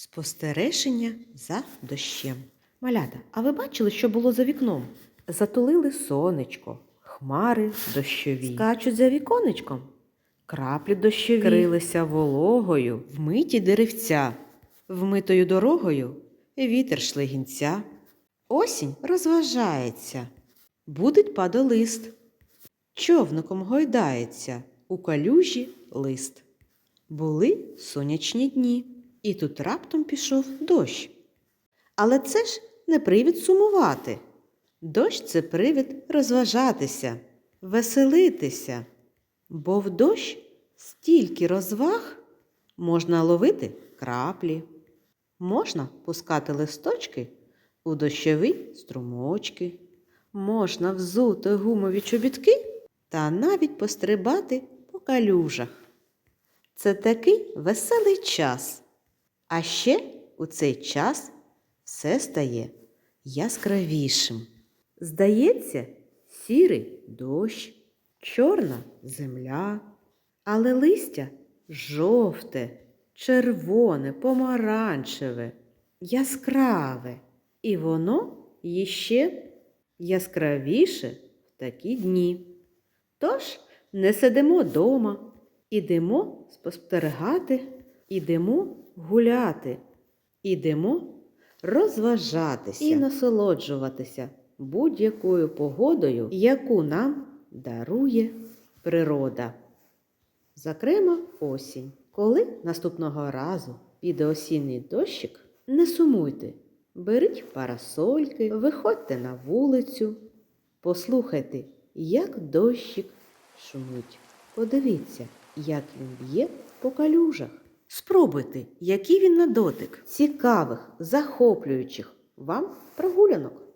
Спостереження за дощем. Малята, а ви бачили, що було за вікном? Затулили сонечко, хмари дощові. Скачуть за віконечком. Краплі дощові крилися вологою, вмиті деревця, вмитою дорогою вітер шлигінця. Осінь розважається, будить падолист, човником гойдається у калюжі лист. Були сонячні дні, і тут раптом пішов дощ. Але це ж не привід сумувати. Дощ це привід розважатися, веселитися. Бо в дощ стільки розваг можна ловити краплі, можна пускати листочки у дощові струмочки, можна взути гумові чобітки та навіть пострибати по калюжах. Це такий веселий час. А ще у цей час все стає яскравішим. Здається, сірий дощ, чорна земля, але листя жовте, червоне, помаранчеве, яскраве, і воно іще яскравіше в такі дні. Тож не сидимо дома, ідемо спостерігати, ідемо гуляти, ідемо розважатися і насолоджуватися будь-якою погодою, яку нам дарує природа. Зокрема, осінь. Коли наступного разу піде осінній дощик, не сумуйте, беріть парасольки, виходьте на вулицю, послухайте, як дощик шумить. Подивіться, як він б'є по калюжах. Спробуйте, який він на дотик, цікавих, захоплюючих вам прогулянок.